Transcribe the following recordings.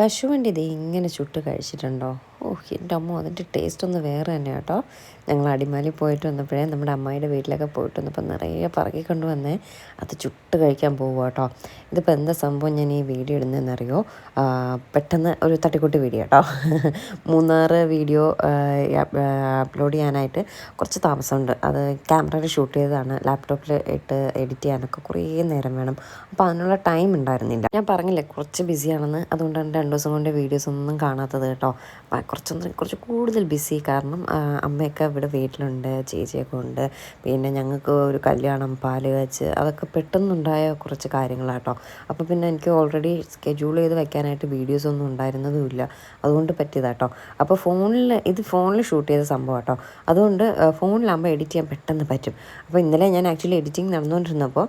കശുവണ്ടി ഇത് ഇങ്ങനെ ചുട്ട് കഴിച്ചിട്ടുണ്ടോ? ഓ എന്റെ അമ്മ അതിന്റെ ടേസ്റ്റ് ഒന്ന് വേറെ തന്നെ കേട്ടോ. ഞങ്ങൾ അടിമാലി പോയിട്ട് വന്നപ്പോഴേ നമ്മുടെ അമ്മായിയുടെ വീട്ടിലൊക്കെ പോയിട്ട് വന്നപ്പോൾ നിറയെ പറക്കി കൊണ്ടുവന്നേ. അത് ചുട്ട് കഴിക്കാൻ പോവുക കേട്ടോ. ഇതിപ്പോൾ എന്താ സംഭവം ഞാൻ ഈ വീഡിയോ ഇടുന്നതെന്നറിയോ? പെട്ടെന്ന് ഒരു തട്ടിക്കൂട്ടി വീഡിയോ കേട്ടോ. മൂന്നാറ് വീഡിയോ അപ്ലോഡ് ചെയ്യാനായിട്ട് കുറച്ച് താമസമുണ്ട്. അത് ക്യാമറയിൽ ഷൂട്ട് ചെയ്തതാണ്. ലാപ്ടോപ്പിൽ ഇട്ട് എഡിറ്റ് ചെയ്യാനൊക്കെ കുറേ നേരം വേണം. അപ്പോൾ അതിനുള്ള ടൈം ഉണ്ടായിരുന്നില്ല. ഞാൻ പറഞ്ഞില്ലേ കുറച്ച് ബിസിയാണെന്ന് അതുകൊണ്ടാണ് രണ്ട് ദിവസം കൊണ്ട് വീഡിയോസ് ഒന്നും കാണാത്തത് കേട്ടോ. കുറച്ചൊന്ന് കുറച്ച് കൂടുതൽ ബിസി. കാരണം അമ്മയൊക്കെ ഇവിടെ വീട്ടിലുണ്ട് ചേച്ചിയൊക്കെ ഉണ്ട്. പിന്നെ ഞങ്ങൾക്ക് ഒരു കല്യാണം പാൽ കാച്ച് അതൊക്കെ പെട്ടെന്നുണ്ടായ കുറച്ച് കാര്യങ്ങളാട്ടോ. അപ്പോൾ പിന്നെ എനിക്ക് ഓൾറെഡി സ്കെഡ്യൂൾ ചെയ്ത് വെക്കാനായിട്ട് വീഡിയോസ് ഒന്നും ഉണ്ടായിരുന്നതുമില്ല അതുകൊണ്ട് പറ്റിയതാട്ടോ. അപ്പോൾ ഫോണിൽ ഇത് ഫോണിൽ ഷൂട്ട് ചെയ്ത സംഭവം കേട്ടോ അതുകൊണ്ട് ഫോണിലാകുമ്പോൾ എഡിറ്റ് ചെയ്യാൻ പെട്ടെന്ന് പറ്റും. അപ്പോൾ ഇന്നലെ ഞാൻ ആക്ച്വലി എഡിറ്റിംഗ് നടന്നുകൊണ്ടിരുന്നപ്പോൾ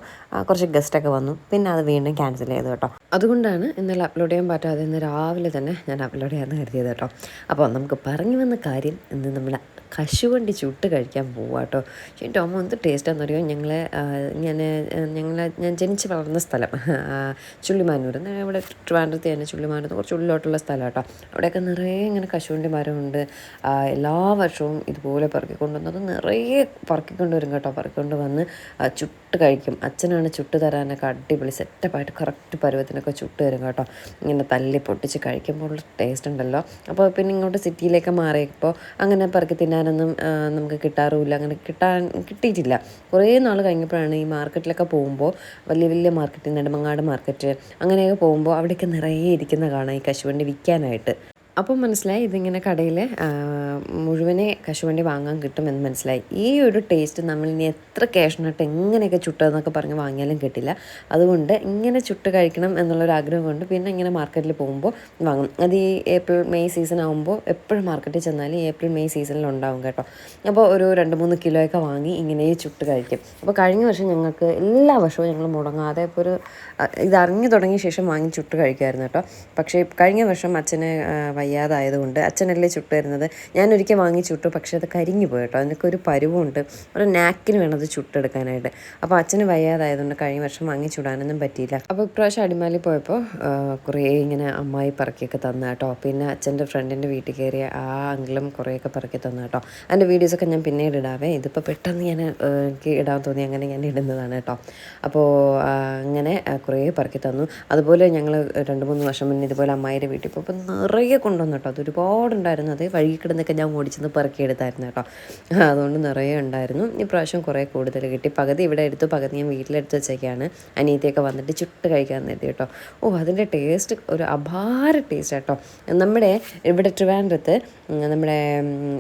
കുറച്ച് ഗസ്റ്റൊക്കെ വന്നു. പിന്നെ അത് വീണ്ടും ക്യാൻസൽ ചെയ്തു കേട്ടോ. അതുകൊണ്ടാണ് ഇന്നലെ അപ്ലോഡ് ചെയ്യാൻ പറ്റാതെ ഇന്ന് രാവിലെ തന്നെ ഞാൻ അപ്ലോഡ് ചെയ്യാമെന്ന് കരുതിയത് കേട്ടോ. നമുക്ക് പറഞ്ഞു വന്ന കാര്യം ഇന്ന് നമ്മൾ കശുവണ്ടി ചുട്ട് കഴിക്കാൻ പോവാം കേട്ടോ എന്റെ അമ്മ എന്ത് ടേസ്റ്റാന്ന് പറയുമോ ഞങ്ങൾ ഞാൻ ഞങ്ങൾ ഞാൻ ജനിച്ച് വളർന്ന സ്ഥലം. ചുള്ളിമാനൂർ ഇവിടെ ട്രിവാൻഡ്രത്ത് തന്നെ ചുള്ളിമാനൂർ കുറച്ച് ഉള്ളിലോട്ടുള്ള സ്ഥലം കേട്ടോ. അവിടെയൊക്കെ നിറയെ ഇങ്ങനെ കശുവണ്ടി മരമുണ്ട്. എല്ലാ വർഷവും ഇതുപോലെ പറക്കിക്കൊണ്ടുവന്നത് നിറയെ പറക്കിക്കൊണ്ട് വരും കേട്ടോ. പറക്കിക്കൊണ്ട് വന്ന് ചുട്ട് കഴിക്കും. അച്ഛനാണ് ചുട്ട് തരാനൊക്കെ അടിപൊളി സെറ്റപ്പായിട്ട് കറക്റ്റ് പരുവത്തിനൊക്കെ ചുട്ട് തരും കേട്ടോ. ഇങ്ങനെ തല്ലി പൊട്ടിച്ച് കഴിക്കുമ്പോൾ ടേസ്റ്റ് ഉണ്ടല്ലോ. അപ്പോൾ പിന്നെ ഇങ്ങോട്ട് സിറ്റിയിലേക്ക് മാറിയപ്പോൾ അങ്ങനെ പറക്കി തിന്നാനൊന്നും നമുക്ക് കിട്ടാറുമില്ല. അങ്ങനെ കിട്ടാൻ കിട്ടിയിട്ടില്ല. കുറേ നാൾ കഴിഞ്ഞപ്പോഴാണ് ഈ മാർക്കറ്റിലൊക്കെ പോകുമ്പോൾ വലിയ വലിയ മാർക്കറ്റ് നെടുമങ്ങാട് മാർക്കറ്റ് അങ്ങനെയൊക്കെ പോകുമ്പോൾ അവിടെയൊക്കെ നിറയെ ഇരിക്കുന്ന കാണാം ഈ കശുവണ്ടി വിൽക്കാനായിട്ട്. അപ്പം മനസ്സിലായി ഇതിങ്ങനെ കടയിൽ മുഴുവനെ കശുവണ്ടി വാങ്ങാൻ കിട്ടുമെന്ന് മനസ്സിലായി. ഈ ഒരു ടേസ്റ്റ് നമ്മൾ ഇനി എത്ര ക്യാഷിനിട്ട് എങ്ങനെയൊക്കെ ചുട്ടതെന്നൊക്കെ പറഞ്ഞ് വാങ്ങിയാലും കിട്ടില്ല. അതുകൊണ്ട് ഇങ്ങനെ ചുട്ട് കഴിക്കണം എന്നുള്ളൊരു ആഗ്രഹം കൊണ്ട് പിന്നെ ഇങ്ങനെ മാർക്കറ്റിൽ പോകുമ്പോൾ വാങ്ങും. അത് ഈ ഏപ്രിൽ മെയ് സീസൺ ആകുമ്പോൾ എപ്പോഴും മാർക്കറ്റിൽ ചെന്നാലും ഏപ്രിൽ മെയ് സീസണിൽ ഉണ്ടാവും കേട്ടോ. അപ്പോൾ ഒരു രണ്ട് മൂന്ന് കിലോയൊക്കെ വാങ്ങി ഇങ്ങനെ ചുട്ട് കഴിക്കും. അപ്പോൾ കഴിഞ്ഞ വർഷം ഞങ്ങൾക്ക് എല്ലാ വർഷവും ഞങ്ങൾ മുടങ്ങാതെ ഇപ്പോൾ ഒരു ഇതറിഞ്ഞു തുടങ്ങിയ ശേഷം വാങ്ങി ചുട്ട് കഴിക്കുമായിരുന്നു കേട്ടോ. പക്ഷേ കഴിഞ്ഞ വർഷം അച്ഛന് ആ, വയ്യാതായതുകൊണ്ട് അച്ഛനല്ലേ ചുട്ട് തരുന്നത്. ഞാനൊരിക്കൽ വാങ്ങി ചുട്ടു പക്ഷേ അത് കരിഞ്ഞു പോയി കേട്ടോ. അതിനൊക്കെ ഒരു പരുവുണ്ട്. ഒരു നാക്കിന് വേണം അത് ചുട്ടെടുക്കാനായിട്ട്. അപ്പോൾ അച്ഛന് വയ്യാതായതുകൊണ്ട് കഴിഞ്ഞ വർഷം വാങ്ങി ചുടാനൊന്നും പറ്റിയില്ല. അപ്പോൾ ഇപ്രാവശ്യം അടിമാലി പോയപ്പോൾ കുറേ ഇങ്ങനെ അമ്മായി പറക്കിയൊക്കെ തന്നു കേട്ടോ. പിന്നെ അച്ഛന്റെ ഫ്രണ്ടിന്റെ വീട്ടിൽ കയറിയ ആ അങ്കിളും കുറേയൊക്കെ പറക്കി തന്നു കേട്ടോ. അതിന്റെ വീഡിയോസൊക്കെ ഞാൻ പിന്നീട് ഇടാവേ. ഇതിപ്പോൾ പെട്ടെന്ന് ഞാൻ എനിക്ക് ഇടാൻ തോന്നി. അങ്ങനെ ഞാൻ ഇടുന്നതാണ് കേട്ടോ. അപ്പോൾ അങ്ങനെ കുറേ പറക്കി തന്നു. അതുപോലെ ഞങ്ങൾ രണ്ട് മൂന്ന് വർഷം മുന്നേ ഇതുപോലെ അമ്മായിയുടെ വീട്ടിൽ പോയപ്പോൾ നിറയെ കൊണ്ടുവന്നു കേട്ടോ. അത് ഒരുപാടുണ്ടായിരുന്നു. അത് വഴി കിടന്നൊക്കെ ഞാൻ ഓടിച്ചെന്ന് പെറുക്കിയെടുത്തായിരുന്നു കേട്ടോ. അതുകൊണ്ട് നിറയെ ഉണ്ടായിരുന്നു. ഇപ്രാവശ്യം കുറേ കൂടുതൽ കിട്ടി. പകുതി ഇവിടെ എടുത്തു പകുതി ഞാൻ വീട്ടിലെടുത്ത് വെച്ചേക്കാണ്. അനിയത്തിയൊക്കെ വന്നിട്ട് ചുട്ട് കഴിക്കാൻ നേരത്തി കേട്ടോ. ഓ അതിന്റെ ടേസ്റ്റ് ഒരു അപാര ടേസ്റ്റ് കേട്ടോ നമ്മുടെ ഇവിടെ ട്രിവാൻഡ്രത്ത് നമ്മുടെ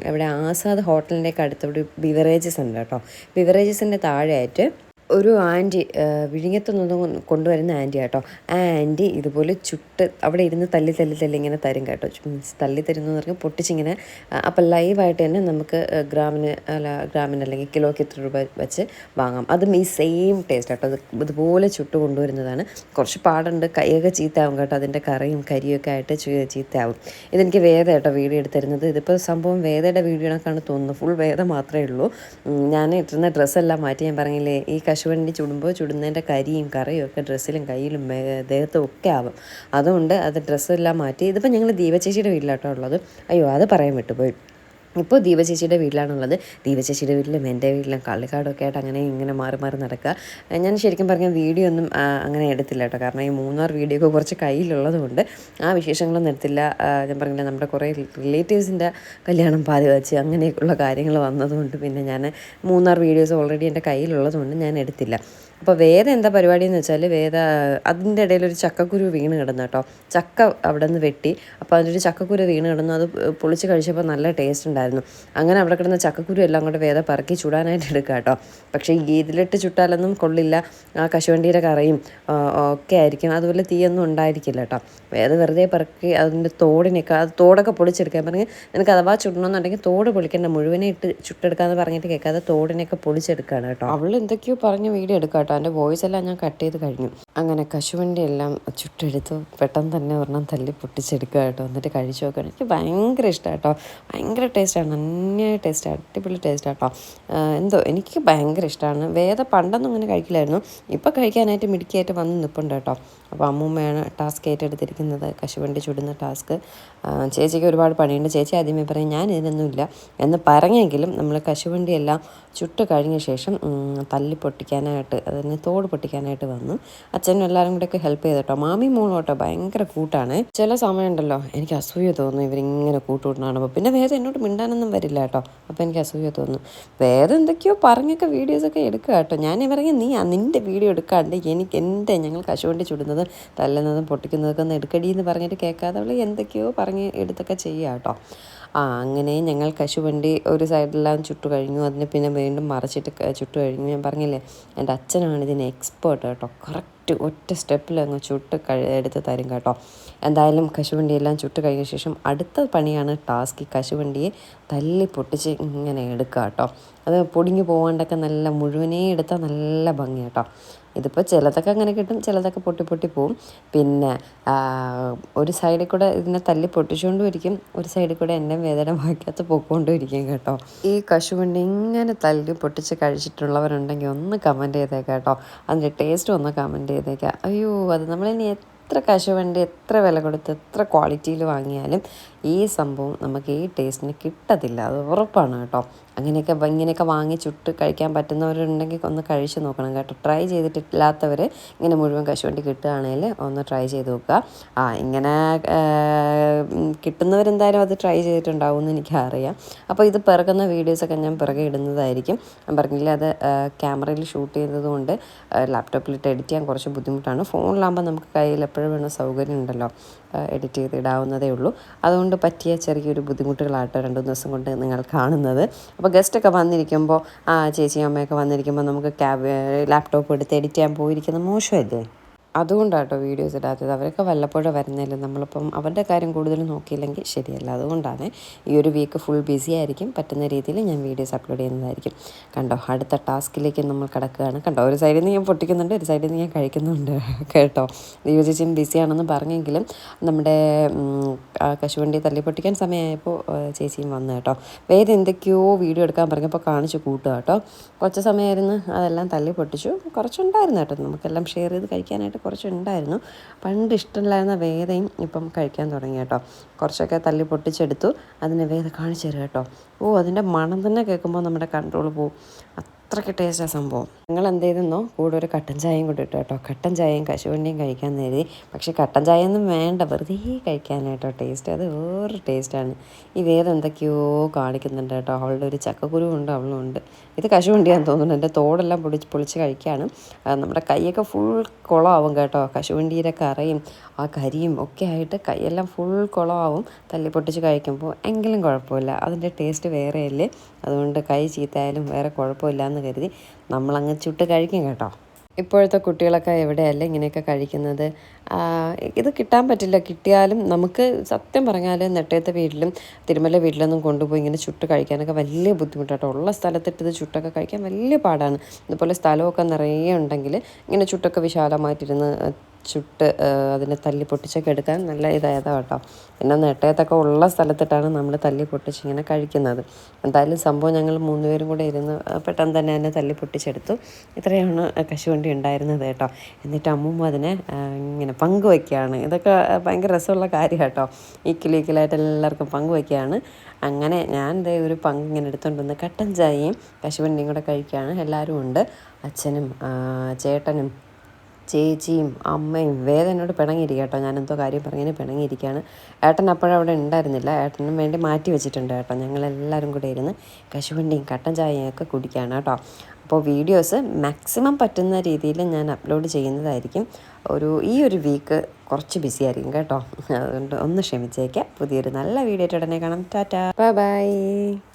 ഇവിടെ ആസാദ് ഹോട്ടലിന്റെയൊക്കെ അടുത്ത് ബിവറേജസ് ഉണ്ട് കേട്ടോ. ബിവറേജസിന്റെ താഴെയായിട്ട് ഒരു ആന്റി വിഴിഞ്ഞത്ത് നിന്ന് കൊണ്ടുവരുന്ന ആന്റി കേട്ടോ ആ ആന്റി ഇതുപോലെ ചുട്ട് അവിടെ ഇരുന്ന് തല്ലി തല്ലി തല്ലി ഇങ്ങനെ തരും കേട്ടോ. മീൻസ് തല്ലി തരുന്നു എന്ന് പറഞ്ഞാൽ പൊട്ടിച്ചിങ്ങനെ അപ്പം ലൈവായിട്ട് തന്നെ നമുക്ക് ഗ്രാമിന് അല്ല ഗ്രാമിന് അല്ലെങ്കിൽ കിലോയ്ക്ക് ഇത്ര രൂപ വെച്ച് വാങ്ങാം. അതും ഈ സെയിം ടേസ്റ്റ് കേട്ടോ. അത് ഇതുപോലെ ചുട്ട് കൊണ്ടുവരുന്നതാണ്. കുറച്ച് പാടുണ്ട്. കൈയൊക്കെ ചീത്തയാവും കേട്ടോ. അതിന്റെ കറിയും കരിയൊക്കെ ആയിട്ട് ചീത്തയാവും. ഇതെനിക്ക് വേദ കേട്ടോ വീഡിയോ എടുത്തിരുന്നത്. ഇതിപ്പോൾ സംഭവം വേദയുടെ വീഡിയോ കണക്കാണ് തോന്നുന്നത് ഫുൾ വേദ മാത്രമേ ഉള്ളൂ. ഞാൻ ഇട്ടിരുന്ന ഡ്രസ്സെല്ലാം മാറ്റി ഞാൻ പറഞ്ഞില്ലേ ഈ കശുവണ്ടി ചുടുമ്പോൾ ചുടുന്നതിന്റെ കരിയും കറിയും ഒക്കെ ഡ്രസ്സിലും കയ്യിലും ദേഹത്തും ഒക്കെ ആവും. അതുകൊണ്ട് അത് ഡ്രസ്സെല്ലാം മാറ്റി. ഇതിപ്പോൾ ഞങ്ങൾ ദീപചേച്ചിയുടെ വീട്ടിലാട്ടോ ഉള്ളത്. അയ്യോ അത് പറയാൻ വിട്ടുപോയി. ഇപ്പോൾ ദീപചേച്ചിയുടെ വീട്ടിലാണുള്ളത്. ദീപചേച്ചിയുടെ വീട്ടിലും എന്റെ വീട്ടിലും കള്ളിക്കാടൊക്കെ ആയിട്ട് അങ്ങനെ ഇങ്ങനെ മാറി മാറി നടക്കുക. ഞാൻ ശരിക്കും പറഞ്ഞാൽ വീഡിയോ ഒന്നും അങ്ങനെ എടുത്തില്ല കേട്ടോ. കാരണം ഈ മൂന്നാർ വീഡിയോ ഒക്കെ കുറച്ച് കയ്യിലുള്ളതുകൊണ്ട് ആ വിശേഷങ്ങളൊന്നും എടുത്തില്ല. ഞാൻ പറഞ്ഞില്ല നമ്മുടെ കുറേ റിലേറ്റീവ്സിന്റെ കല്യാണം പാതി വച്ച് അങ്ങനെയൊക്കെയുള്ള കാര്യങ്ങൾ വന്നതുകൊണ്ട് പിന്നെ ഞാൻ മൂന്നാർ വീഡിയോസ് ഓൾറെഡി എന്റെ കയ്യിലുള്ളതുകൊണ്ട് ഞാൻ എടുത്തില്ല. അപ്പോൾ വേദ എന്താ പരിപാടി എന്ന് വെച്ചാൽ വേദ അതിന്റെ ഇടയിൽ ഒരു ചക്കക്കുരു വീണ് കിടന്നു കേട്ടോ. ചക്ക അവിടെ നിന്ന് വെട്ടി. അപ്പോൾ അതിന്റെ ചക്കക്കുരു വീണ് കിടന്നു. അത് പൊളിച്ച് കഴിച്ചപ്പോൾ നല്ല ടേസ്റ്റ് ഉണ്ടായിരുന്നു. അങ്ങനെ അവിടെ കിടന്ന ചക്കക്കുരു എല്ലാം കൂടെ വേദ പറക്കി ചുടാനായിട്ട് എടുക്കുക കേട്ടോ. പക്ഷേ ഇതിലിട്ട് ചുട്ടാലൊന്നും കൊള്ളില്ല. ആ കശുവണ്ടിയുടെ കറയും ഒക്കെ ആയിരിക്കും. അതുപോലെ തീയൊന്നും ഉണ്ടായിരിക്കില്ല കേട്ടോ. വേദ വെറുതെ പറക്കി അതിന്റെ തോടിനൊക്കെ അത് തോടൊക്കെ പൊളിച്ചെടുക്കാൻ പറഞ്ഞ് നിനക്ക് അഥവാ ചുടണമെന്നുണ്ടെങ്കിൽ തോട് പൊളിക്കേണ്ട. മുഴുവനെ ഇട്ട് ചുട്ടെടുക്കാമെന്ന് പറഞ്ഞിട്ട് കേൾക്കാതെ തോടിനൊക്കെ പൊളിച്ചെടുക്കുകയാണ് കേട്ടോ. അവൾ എന്തൊക്കെയോ പറഞ്ഞ് വീഡിയോ എടുക്കാം കേട്ടോ. എന്റെ വോയിസ് എല്ലാം ഞാൻ കട്ട് ചെയ്ത് കഴിഞ്ഞു. അങ്ങനെ കശുവണ്ടി എല്ലാം ചുട്ടെടുത്ത് പെട്ടെന്ന് തന്നെ ഒരെണ്ണം തല്ലി പൊട്ടിച്ചെടുക്കുക കേട്ടോ. എന്നിട്ട് കഴിച്ചു നോക്കണം എനിക്ക് ഭയങ്കര ഇഷ്ടമാണ് കേട്ടോ. ഭയങ്കര ടേസ്റ്റാണ് നന്നായ ടേസ്റ്റ് അടിപൊളി ടേസ്റ്റ് കേട്ടോ. എന്തോ എനിക്ക് ഭയങ്കര ഇഷ്ടമാണ് വേദ പണ്ടൊന്നും അങ്ങനെ കഴിക്കില്ലായിരുന്നു. ഇപ്പോൾ കഴിക്കാനായിട്ട് മിടുക്കിയായിട്ട് വന്ന് നിൽപ്പുണ്ട് കേട്ടോ. അപ്പോൾ അമ്മൂമ്മയാണ് ടാസ്ക് ഏറ്റെടുത്തിരിക്കുന്നത്. കശുവണ്ടി ചുടുന്ന ടാസ്ക്. ചേച്ചിക്ക് ഒരുപാട് പണിയുണ്ട്. ചേച്ചി ആദ്യമേ പറയും ഞാൻ ഇതിനൊന്നുമില്ല എന്ന് പറഞ്ഞെങ്കിലും നമ്മൾ കശുവണ്ടിയെല്ലാം ചുട്ട് കഴിഞ്ഞ ശേഷം തല്ലി പൊട്ടിക്കാനായിട്ട് അതിന് തോട് പൊട്ടിക്കാനായിട്ട് വന്നു. അച്ഛനും എല്ലാവരും കൂടെയൊക്കെ ഹെൽപ്പ് ചെയ്തോട്ടോ മാമി മോളോട്ടോ ഭയങ്കര കൂട്ടാണ്. ചില സമയമുണ്ടല്ലോ എനിക്ക് അസൂയ തോന്നുന്നു ഇവരിങ്ങനെ അപ്പോൾ പിന്നെ വേദം എന്നോട് മിണ്ടാനൊന്നും വരില്ല കേട്ടോ. അപ്പോൾ എനിക്ക് അസൂയ തോന്നുന്നു. വേദം എന്തൊക്കെയോ പറഞ്ഞൊക്കെ വീഡിയോസൊക്കെ എടുക്കുക കേട്ടോ. ഞാൻ ഇവരെങ്കിൽ നീ നിന്റെ വീഡിയോ എടുക്കാണ്ട് എനിക്ക് എന്റെ ഞങ്ങൾ കശുവണ്ടി ചുടുന്നതും തല്ലുന്നതും പൊട്ടിക്കുന്നതൊക്കെ ഒന്ന് എടുക്കടി എന്ന് പറഞ്ഞിട്ട് കേൾക്കാതെ അവൾ എന്തൊക്കെയോ പറഞ്ഞ് എടുത്തൊക്കെ ചെയ്യുക കേട്ടോ ആ അങ്ങനെ ഞങ്ങൾ കശുവണ്ടി ഒരു സൈഡിലെല്ലാം ചുട്ടു കഴിഞ്ഞു. അതിന് പിന്നെ വീണ്ടും മറച്ചിട്ട് ചുട്ടു കഴിഞ്ഞു. ഞാൻ പറഞ്ഞില്ലേ എന്റെ അച്ഛനാണ് ഇതിന് എക്സ്പേർട്ട് കേട്ടോ കറക്റ്റ് ഒറ്റ സ്റ്റെപ്പിൽ അങ്ങ് ചുട്ട് കഴി എടുത്ത് തരും കേട്ടോ. എന്തായാലും കശുവണ്ടിയെല്ലാം ചുട്ട് കഴിഞ്ഞ ശേഷം അടുത്ത പണിയാണ് ടാസ്ക്. കശുവണ്ടിയെ തല്ലി പൊട്ടിച്ച് ഇങ്ങനെ എടുക്കുക കേട്ടോ. അത് പൊടിഞ്ഞു പോകാണ്ടൊക്കെ നല്ല മുഴുവനേ എടുത്താൽ നല്ല ഭംഗി കേട്ടോ. ഇതിപ്പോൾ ചിലതൊക്കെ അങ്ങനെ കിട്ടും ചിലതൊക്കെ പൊട്ടി പൊട്ടി പോവും. പിന്നെ ഒരു സൈഡിൽ കൂടെ ഇതിനെ തല്ലി പൊട്ടിച്ചുകൊണ്ടും ഇരിക്കും ഒരു സൈഡിൽ കൂടെ എന്റെ വേദന വാങ്ങിക്കാത്ത പൊക്കോണ്ടും ഇരിക്കും കേട്ടോ. ഈ കശുവണ്ടി ഇങ്ങനെ തല്ലി പൊട്ടിച്ച് കഴിച്ചിട്ടുള്ളവരുണ്ടെങ്കിൽ ഒന്ന് കമന്റ് ചെയ്തേക്കാം കേട്ടോ. അതിന്റെ ടേസ്റ്റ് ഒന്ന് കമന്റ് ചെയ്തേക്കാം. അയ്യോ അത് നമ്മളിനി എത്ര കശുവണ്ടി എത്ര വില കൊടുത്ത് എത്ര ക്വാളിറ്റിയിൽ വാങ്ങിയാലും ഈ സംഭവം നമുക്ക് ഈ ടേസ്റ്റിന് കിട്ടത്തില്ല. അത് ഉറപ്പാണ് കേട്ടോ. അങ്ങനെയൊക്കെ ഇങ്ങനെയൊക്കെ വാങ്ങി ചുട്ട് കഴിക്കാൻ പറ്റുന്നവരുണ്ടെങ്കിൽ ഒന്ന് കഴിച്ച് നോക്കണം കേട്ടോ. ട്രൈ ചെയ്തിട്ടില്ലാത്തവർ ഇങ്ങനെ മുഴുവൻ കശുവണ്ടി കിട്ടുകയാണെങ്കിൽ ഒന്ന് ട്രൈ ചെയ്ത് നോക്കുക. ആ ഇങ്ങനെ കിട്ടുന്നവരെന്തായാലും അത് ട്രൈ ചെയ്തിട്ടുണ്ടാവും എന്ന് എനിക്കറിയാം. അപ്പോൾ ഇത് പിറകുന്ന വീഡിയോസൊക്കെ ഞാൻ പിറകെ ഇടുന്നതായിരിക്കും. ഞാൻ പറഞ്ഞില്ല അത് ക്യാമറയിൽ ഷൂട്ട് ചെയ്തതുകൊണ്ട് ലാപ്ടോപ്പിലിട്ട് എഡിറ്റ് ചെയ്യാൻ കുറച്ച് ബുദ്ധിമുട്ടാണ്. ഫോണിലാകുമ്പോൾ നമുക്ക് കയ്യിൽ എപ്പോഴും വേണം സൗകര്യം ഉണ്ടല്ലോ എഡിറ്റ് ചെയ്ത് ഇടാവുന്നതേ ഉള്ളൂ. അതുകൊണ്ട് പറ്റിയ ചെറിയൊരു ബുദ്ധിമുട്ടുകളായിട്ട് രണ്ടു ദിവസം കൊണ്ട് നിങ്ങൾ കാണുന്നത്. അപ്പോൾ ഗസ്റ്റൊക്കെ വന്നിരിക്കുമ്പോൾ ആ ചേച്ചിയും അമ്മയൊക്കെ വന്നിരിക്കുമ്പോൾ നമുക്ക് ക്യാബ് ലാപ്ടോപ്പ് എടുത്ത് എഡിറ്റ് ചെയ്യാൻ പോയിരിക്കുന്നത് മോശമല്ലേ അതുകൊണ്ടാട്ടോ വീഡിയോസ് ഇടാത്തത്. അവരൊക്കെ വല്ലപ്പോഴും വരുന്നില്ല നമ്മളിപ്പം അവരുടെ കാര്യം കൂടുതൽ നോക്കിയില്ലെങ്കിൽ ശരിയല്ല. അതുകൊണ്ടാണ് ഈ ഒരു വീക്ക് ഫുൾ ബിസി ആയിരിക്കും. പറ്റുന്ന രീതിയിൽ ഞാൻ വീഡിയോസ് അപ്ലോഡ് ചെയ്യുന്നതായിരിക്കും. കണ്ടോ അടുത്ത ടാസ്കിലേക്ക് നമ്മൾ കിടക്കുകയാണ്. കണ്ടോ ഒരു സൈഡിൽ നിന്ന് ഞാൻ പൊട്ടിക്കുന്നുണ്ട് ഒരു സൈഡിൽ നിന്ന് ഞാൻ കഴിക്കുന്നുണ്ട്. കേട്ടോ ദൈവ ബിസി ആണെന്ന് പറഞ്ഞെങ്കിലും നമ്മുടെ കശുവണ്ടി തല്ലി പൊട്ടിക്കാൻ സമയമായപ്പോൾ ചേച്ചിയും വന്നു കേട്ടോ. വേറെ എന്തൊക്കെയോ വീഡിയോ എടുക്കാൻ പറഞ്ഞപ്പോൾ കാണിച്ച് കൂട്ടുക കേട്ടോ. കുറച്ച് സമയമായിരുന്നു അതെല്ലാം തല്ലി പൊട്ടിച്ചു. കുറച്ചുണ്ടായിരുന്നു കേട്ടോ. നമുക്കെല്ലാം ഷെയർ ചെയ്ത് കഴിക്കാനായിട്ട് കുറച്ചുണ്ടായിരുന്നു. പണ്ട് ഇഷ്ടമില്ലായിരുന്ന വേദയും ഇപ്പം കഴിക്കാൻ തുടങ്ങി കേട്ടോ. കുറച്ചൊക്കെ തല്ലി പൊട്ടിച്ചെടുത്തു. അതിനെ വേദ കാണിച്ചു തരും കേട്ടോ. ഓ അതിന്റെ മണം തന്നെ കേൾക്കുമ്പോൾ നമ്മുടെ കൺട്രോൾ പോവും. അത്രയ്ക്ക് ടേസ്റ്റ് ആ സംഭവം. നിങ്ങൾ എന്ത് ചെയ്തെന്നോ കൂടെ ഒരു കട്ടൻ ചായയും കൂടി ഇട്ടു കേട്ടോ. കട്ടൻ ചായയും കശുവണ്ടിയും കഴിക്കാൻ നേരി. പക്ഷേ കട്ടൻ ചായ ഒന്നും വേണ്ട വെറുതെ കഴിക്കാനായിട്ടോ ടേസ്റ്റ് അത് വേറെ ടേസ്റ്റാണ് ഈ വേറെ എന്തൊക്കെയോ കാണിക്കുന്നുണ്ട് കേട്ടോ. അവളുടെ ഒരു ചക്കക്കുരു ഉണ്ട്. ഇത് കശുവണ്ടിയാന്ന് തോന്നുന്നു. എന്റെ തോടെല്ലാം പൊടിച്ച് പൊളിച്ച് കഴിക്കുകയാണ് നമ്മുടെ കൈയൊക്കെ ഫുൾ കുളമാവും കേട്ടോ. കശുവണ്ടിയുടെ കറയും ആ കരിയും ഒക്കെ ആയിട്ട് കൈയെല്ലാം ഫുൾ കുളമാവും. തല്ലി പൊട്ടിച്ച് കഴിക്കുമ്പോൾ എങ്കിലും കുഴപ്പമില്ല. അതിന്റെ ടേസ്റ്റ് വേറെയല്ലേ അതുകൊണ്ട് കൈ ചീത്തായാലും വേറെ കുഴപ്പമില്ല എന്ന് കരുതി നമ്മളങ്ങ് ചുട്ട് കഴിക്കും കേട്ടോ. ഇപ്പോഴത്തെ കുട്ടികളൊക്കെ എവിടെയല്ല ഇങ്ങനെയൊക്കെ കഴിക്കുന്നത്? ഇത് കിട്ടാൻ പറ്റില്ല. കിട്ടിയാലും നമുക്ക് സത്യം പറഞ്ഞാൽ നെട്ടയത്തെ വീട്ടിലും തിരുമല വീട്ടിലൊന്നും കൊണ്ടുപോയി ഇങ്ങനെ ചുട്ട് കഴിക്കാനൊക്കെ വലിയ ബുദ്ധിമുട്ടാട്ടോ. ഉള്ള സ്ഥലത്തിട്ട് ഇത് ചുട്ടൊക്കെ കഴിക്കാൻ വലിയ പാടാണ്. ഇതുപോലെ സ്ഥലമൊക്കെ നിറയെ ഉണ്ടെങ്കിൽ ഇങ്ങനെ ചുട്ടൊക്കെ വിശാലമായിട്ടിരുന്ന് ചുട്ട് അതിനെ തല്ലി പൊട്ടിച്ചൊക്കെ എടുക്കാൻ നല്ല ഇതായതാണ് കേട്ടോ. പിന്നെ നെട്ടയത്തൊക്കെ ഉള്ള സ്ഥലത്തിട്ടാണ് നമ്മൾ തല്ലി പൊട്ടിച്ച് ഇങ്ങനെ കഴിക്കുന്നത്. എന്തായാലും സംഭവം ഞങ്ങൾ മൂന്നുപേരും കൂടെ ഇരുന്ന് പെട്ടെന്ന് തന്നെ അതിനെ തല്ലി പൊട്ടിച്ചെടുത്തു. ഇത്രയാണ് കശുവണ്ടി ഉണ്ടായിരുന്നത് കേട്ടോ. എന്നിട്ട് അമ്മൂമ്മ അതിനെ ഇങ്ങനെ പങ്കുവയ്ക്കുകയാണ് ഇതൊക്കെ ഭയങ്കര രസമുള്ള കാര്യം കേട്ടോ. ഈക്കിൽ ഈക്കിലായിട്ട് എല്ലാവർക്കും പങ്കുവയ്ക്കുകയാണ് അങ്ങനെ ഞാൻ ദേ ഒരു പങ്ക് ഇങ്ങനെ എടുത്തുകൊണ്ട് വന്ന് കട്ടൻ ചായയും കശുവണ്ടിയും കൂടെ കഴിക്കുകയാണ്. എല്ലാവരും ഉണ്ട്. അച്ഛനും ചേട്ടനും ചേച്ചിയും അമ്മയും വേദന എന്നോട് പിണങ്ങിയിരിക്കുക കേട്ടോ. ഞാൻ എന്തോ കാര്യം പറഞ്ഞതിന് പിണങ്ങിയിരിക്കുകയാണ്. ഏട്ടൻ അപ്പോഴവിടെ ഉണ്ടായിരുന്നില്ല. ഏട്ടനും വേണ്ടി മാറ്റി വെച്ചിട്ടുണ്ട് കേട്ടോ. ഞങ്ങളെല്ലാവരും കൂടെ ഇരുന്ന് കശുവണ്ടിയും കട്ടൻ ചായയും ഒക്കെ കുടിക്കുകയാണ് കേട്ടോ. അപ്പോൾ വീഡിയോസ് മാക്സിമം പറ്റുന്ന രീതിയിൽ ഞാൻ അപ്ലോഡ് ചെയ്യുന്നതായിരിക്കും. ഒരു ഈ ഒരു വീക്ക് കുറച്ച് ബിസി ആയിരിക്കും കേട്ടോ. അതുകൊണ്ട് ഒന്ന് ക്ഷമിച്ചേക്കാം. പുതിയൊരു നല്ല വീഡിയോ ആയിട്ട് ഉടനെ കാണാം. ടാറ്റാ. Bye bye